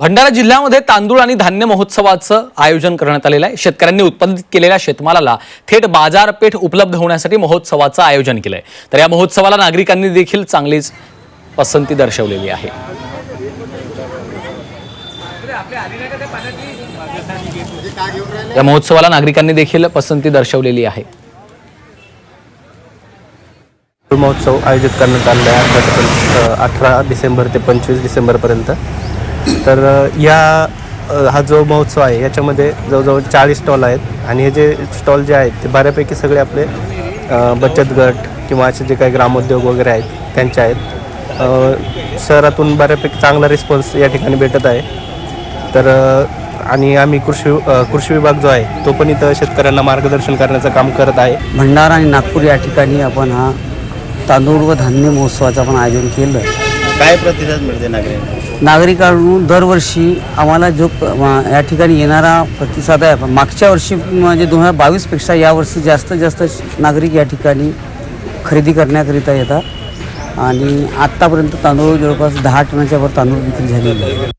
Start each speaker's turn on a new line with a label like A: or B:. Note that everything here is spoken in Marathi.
A: भंडारा जिल्ह्यामध्ये तांदूळ आणि धान्य महोत्सवाचं आयोजन करण्यात आलेलं आहे. शेतकऱ्यांनी उत्पादित केलेल्या शेतमालाला थेट बाजारपेठ उपलब्ध होण्यासाठी महोत्सवाचं आयोजन केलं आहे तर या महोत्सवाला नागरिकांनी देखील चांगलीच पसंती दर्शवलेली आहे. या महोत्सवाला नागरिकांनी देखील पसंती दर्शवलेली आहे.
B: महोत्सव आयोजित करण्यात आलेला आहे. अठरा डिसेंबर ते पंचवीस डिसेंबरपर्यंत तर या हा जो महोत्सव आहे याच्यामध्ये जवळजवळ चाळीस स्टॉल आहेत. आणि हे जे स्टॉल जे आहेत ते बऱ्यापैकी सगळे आपले बचत गट किंवा असे जे काही ग्रामोद्योग वगैरे आहेत त्यांचे आहेत. शहरातून बऱ्यापैकी चांगला रिस्पॉन्स या ठिकाणी भेटत आहे. तर आणि आम्ही कृषी कृषी विभाग जो आहे तो पण इथं शेतकऱ्यांना मार्गदर्शन करण्याचं काम करत आहे.
C: भंडारा आणि नागपूर या ठिकाणी आपण हा तांदूळ व धान्य महोत्सवाचं आपण आयोजन केलं.
D: काय प्रतिसाद मिळते नागरिकांना?
C: नागरिकांकडून दरवर्षी आम्हाला जो या ठिकाणी येणारा प्रतिसाद आहे मागच्या वर्षी म्हणजे दोन हजार बावीसपेक्षा यावर्षी जास्तीत जास्त नागरिक या ठिकाणी खरेदी करण्याकरिता येतात. आणि आत्तापर्यंत तांदूळ जवळपास दहा टनाच्या वर तांदूळ विक्री झालेली आहे.